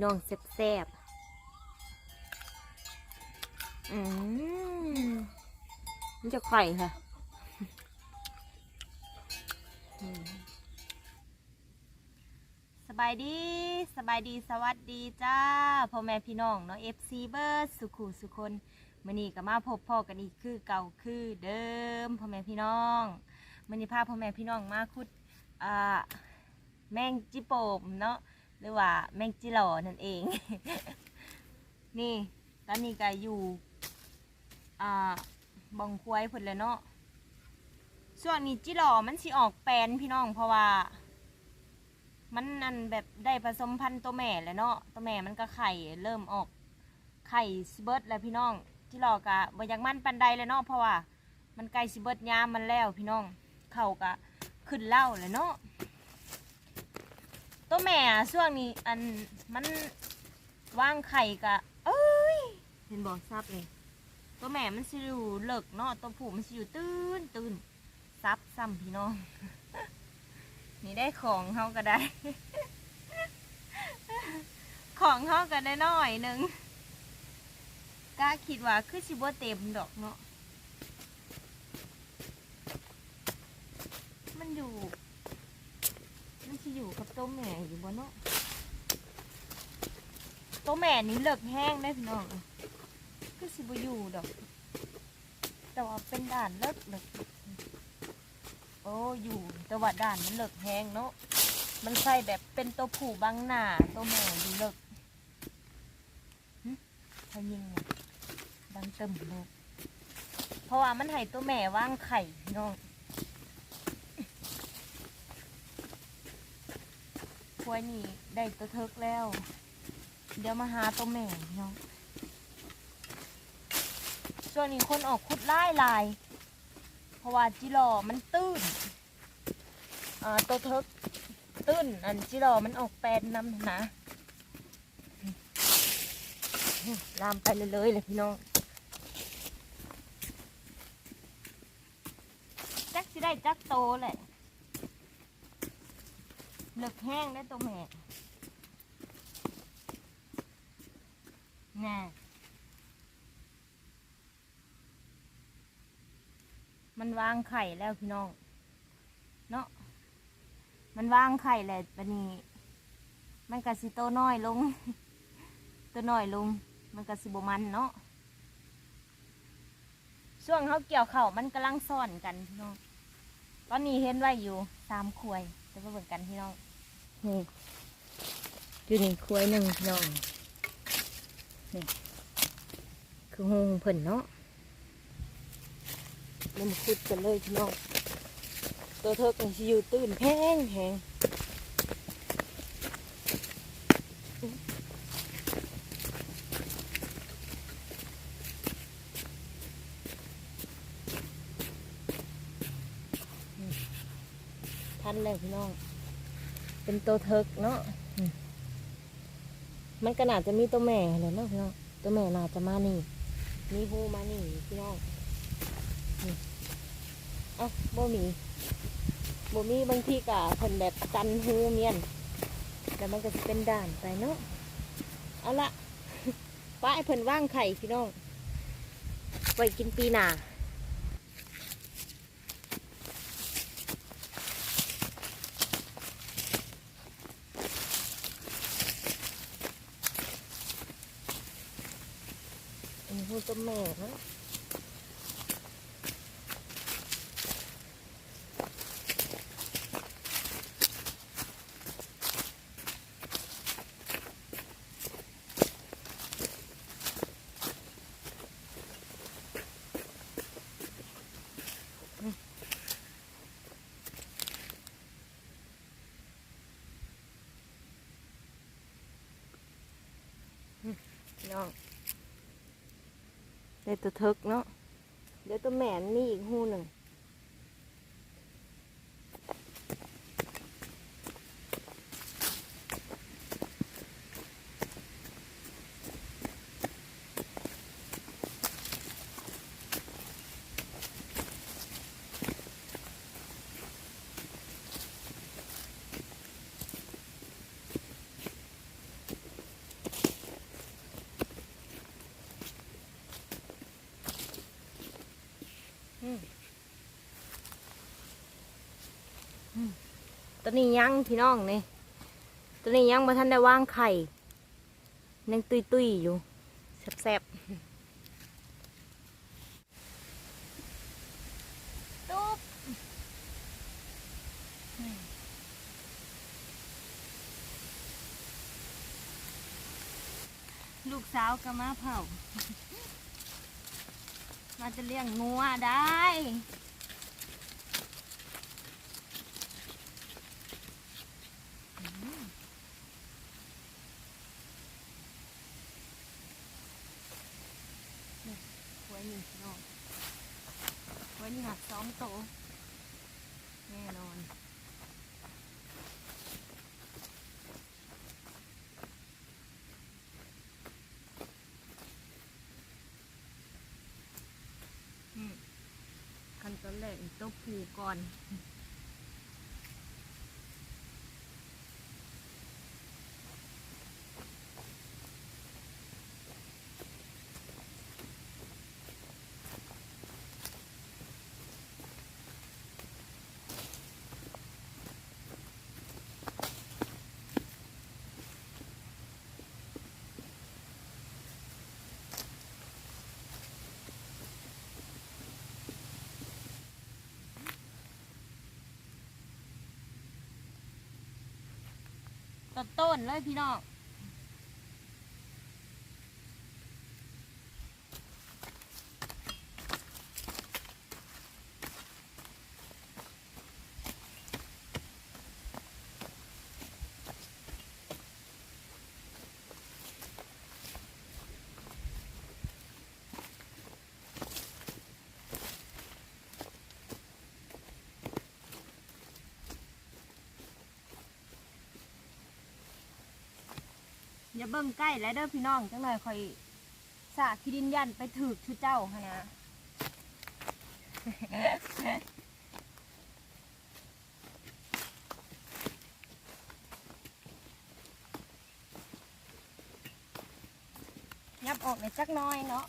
ี่น้องแซ่บๆ อืมมันจะไข่ค่ะสบายดีสบายดีสวัสดีจ้าพ่อแม่พี่น้องเนาะ FC เบิร์ดสุขุสุคนมื่อนี้ก็มาพบพ่อกันอีกคือเก่าคือเดิมพ่อแม่พี่น้องมื่อนี้พาพ่อแม่พี่น้องมาคุดอ่าแมงจิโปมเนาะ หรือว่าแมงจิหล่อนั่นเอง นี่ตอนนี้ก็อยู่ อ่าบองควายพุ่นเลยเนาะส่วนนี้จิหล่อมันสิออกแปลนพี่น้อง เพราะว่า มันนั่นแบบได้ผสมพันธุ์ตัวแม่แล้วเนาะตัวแม่มันก็ไข่เริ่มออกไข่สิเบิร์ดแล้วพี่น้องที่หลอกะบ่อยากมันปันใดเลยเนาะเพราะว่า มันใกล้สิเบิร์ดยามมันแล้วพี่น้องเข่ากะขึ้นเล่าเลยเนาะ ตัวแม่อะช่วงนี้อันมันว่างไข่กะเอ้ยเห็นบอกซับเลยตัวแม่มันสิอยู่เลิกเนาะตัวผู้มันสิอยู่ตื้นตื้นซับซ้ำพี่น้อง นี่ได้ของเขาก็ได้ ของเขาก็ได้น้อยหนึ่งกล้าคิดว่าคือชิบเต็มดอกเนาะมันอยู่ มันจะอยู่กับตัวแม่อยู่บนเนาะตัวแม่นี้เลิกแห้งได้พี่น้องคือชิบอยู่ดอก แต่ว่าเป็นด่านเลิกเลิกโอ้อยู่ แต่ว่าด่านมันเลิกแห้งเนาะมันใส่แบบเป็นตัวผู้บางหน้าตัวแม่ดูเลิกหึพยิงเนี่ยดังเติมเลยเพราะว่ามันให้ตัวแม่ว่างไข่พี่น้อง พวยนี่ได้ตัวเทิกแล้ว เดี๋ยวมาหาตัวแม่พี่น้องช่วงนี้คนออกคุดไล่ลาย เพราะว่าจิรอมันตื้นอ่าตัวเทิกตื้นอันจิรอมันออกแปลนนำนะลามไปเลยเลยเลยพี่น้องจักสิได้จักโตแหละ เหลือกแห้งได้ตัวแม่น่มันวางไข่แล้วพี่น้อง เนาะ มันวางไข่แหละบันนี้ มันกระสิโตน้อยลง ตัวน้อยลง มันกระสิบมันเนาะ ช่วงเขาเกี่ยวเข่ามันกำลังซ่อนกันพี่น้อง ตอนนี้เห็นไว้อยู่สามควยจะมาเบิ่งกันพี่น้อง นี่อยู่นี่ควยหนึ่งพี่น้องนี่คือหงเพิ่นเนาะมันมาคุดกันเลยพี่น้องตัวเธอกันสิอยู่ตื่นแพงแพงทันเลยพี่น้อง เป็นตัวเทิกเนาะอืมมันก็น่าจะมีตัวแม่เลยเนาะพี่น้องตัวแม่น่าจะมานี่ มีหูมานี่พี่น้องอะบ่มีบ่มีบางทีกะเพิ่นแบบกันหูเมียนแล้วมันก็จะเป็นด่านไปเนาะเอาละป้าไอ้เพิ่นว่างไข่พี่น้องไว้กินปีหน้า อันนี้หูตัวแม่นะน้อง ได้ตัวเทิกเนาะเดี๋ยวตัวแหมนมีอีกหูหนึ่ง ตัวนี้ยังพี่น้องนี่ตัวนี้ยังมาทันได้วางไข่ยังตุยตุยอยู่แซ่บๆตุ๊บลูกสาวก็มาเผา มาจะเลี้ยงงัวได้ ไว้นี่พี่น้อง ไว้นี่หักสองโต แน่นอน ขั้นตอนแรกต้องผูกก่อน ต้นๆเลยพี่น้อง อย่าเบิ่งใกล้แล้วเด้อพี่น้องจังเลยคอยสาคิดินยันไปถือชุดเจ้าฮะนะ ยับออกเลยจักน้อยเนาะ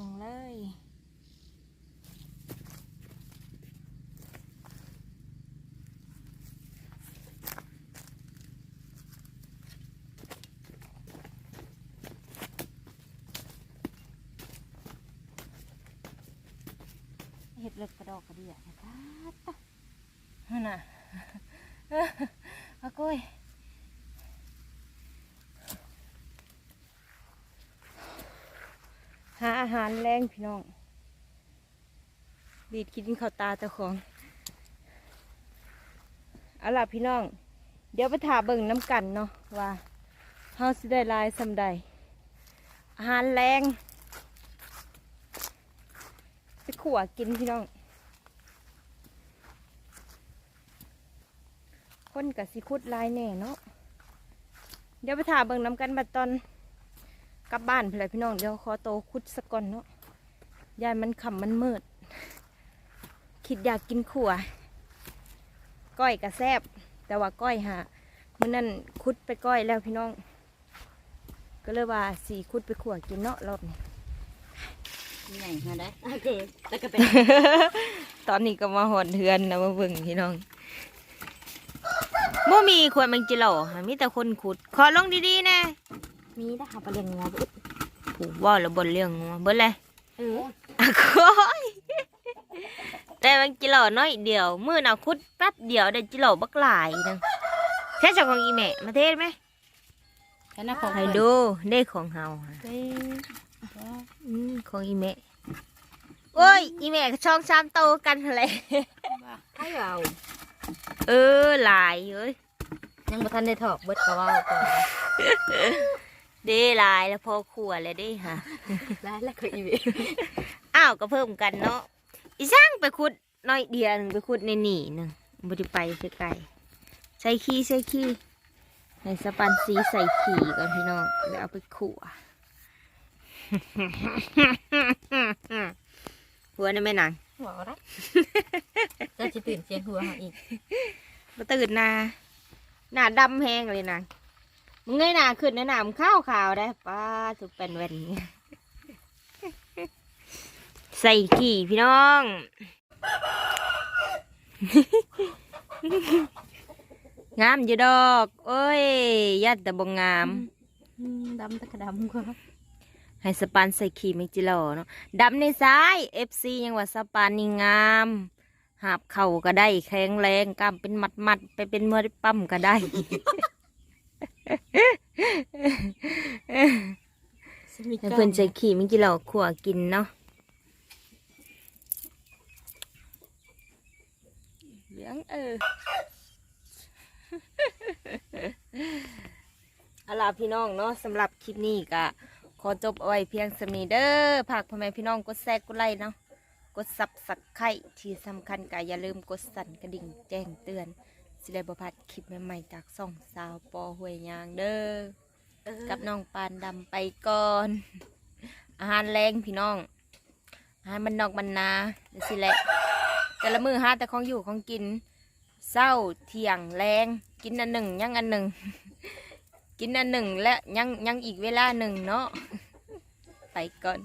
ตรงเลยเห็ดเลือกกระดอกกระเดียนะคะตะนั่นน่ะอากุ้ย หาอาหารแรงพี่น้องบีดกินข้าวตาเจ้าของเอาล่ะพี่น้อง เดี๋ยวไปถาเบิ่งน้ำกันเนาะว่าเฮาสิได้ลายสำใดอาหารแรงไปขัวกินพี่น้อง คนกับสิคุดลายแน่เนาะเดี๋ยวไปถาเบิ่งน้ำกันบัดตอน กลับบ้านเพื่อนพี่น้องเดี๋ยวขอโตคุดสักก่อนเนาะยายมันขำมันมืด คิดอยากกินขั่วก้อยกระแซบแต่ว่าก้อยหามื่อนั้นคุดไปก้อยแล้วพี่น้อง ก็เลยว่าสีคุดไปขั่วกินเนาะรอบนี้ใหญ่มาได้เกิดแล้วก็เป็นตอนนี้ก็มาหอนเทือนนะมาเบิ่งพี่น้องบ่มีขวดแมงจิโร่ค่ะมีแต่คนขุด ขอลงดีๆนะ มีได้ค่ะประเด็นงัวบุดผูกว่าแล้วบนเรื่องงัวเบิ่เลยเอออะก้อยได้มันกิโลน้อยเดียวมือน่ะคุดแป๊บเดียวได้กิโลบักหลายหนึงเทศจากของอีแม่มาเทศไหมแค่นั้นของให้ดูได้ของเฮาค่ะเฮ้ยอืมของอีแม่โอ้ยอีแม่ก็ช่องชามโตกันหั่นแหละให้เอาเออหลายเอ้ยยังบ่ทันได้ถอกเบิดก็เว่าก่อน เด้หลายแล้วพอขัวเลยเด้ค่ะได้แล้วก็อีเวอ้าวก็เพิ่มกันเนาะอีสร้างไปขุดน้อยเดียวหนึงไปขุดในหนีหนึงบ่ได้ไปไกลๆใส่ขี้ใส่ขี้ให้สปันสีใส่ขี้ก่อนพี่น้องแล้วเอาไปขั่วหัวนี่ไม่นางหัวรักจะสิตื่นเสียงหัวเฮาอีกมาตื่นหนาหน้าดำแห้งเลยนาง มึงเงยหน้าขึ้นในะหนามข้าวขาวได้ป้าสุกเป็นเวนใส่ขี้พี่น้อง งามอยู่ดอก โอ้ยยัดแต่บงงามอืมดำตะกะดำกว่าให้สปันใส่ขี้ไม่จิโลเนาะดำในซ้ายเอฟซียังว่าสปันนี่งามหาบเข่าก็ได้แข็งแรงกล้ามเป็นมัดมัดๆไปเป็นเมื่อปั๊มก็ได้ เพื่อนใจขี่ไม่กี่เหล่าขัวกินเนาะเลี้ยงเออเอาล่ะพี่น้องเนาะสำหรับคลิปนี้ก็ขอจบเอาไว้เพียงสำนีเด้อฝากพ่อแม่พี่น้องกดแซกกดไลค์เนาะกดซับสักไข่ที่สำคัญก็อย่าลืมกดสั่นกระดิ่งแจ้งเตือน สิได้บ่พลาดคลิปใหม่ๆจากซ่องสาวปอหวยยางเด้อกับน้องปานดำไปก่อน อาหารแรงพี่น้อง อาหารมันนอกมันนาเดี๋ยวสิแหละแต่ละมือหาแต่ของอยู่ของกินเศร้าเที่ยงแรง กินอันหนึ่งยังอันหนึ่ง กินอันหนึ่งและยังยังอีกเวลาหนึ่งเนาะไปก่อน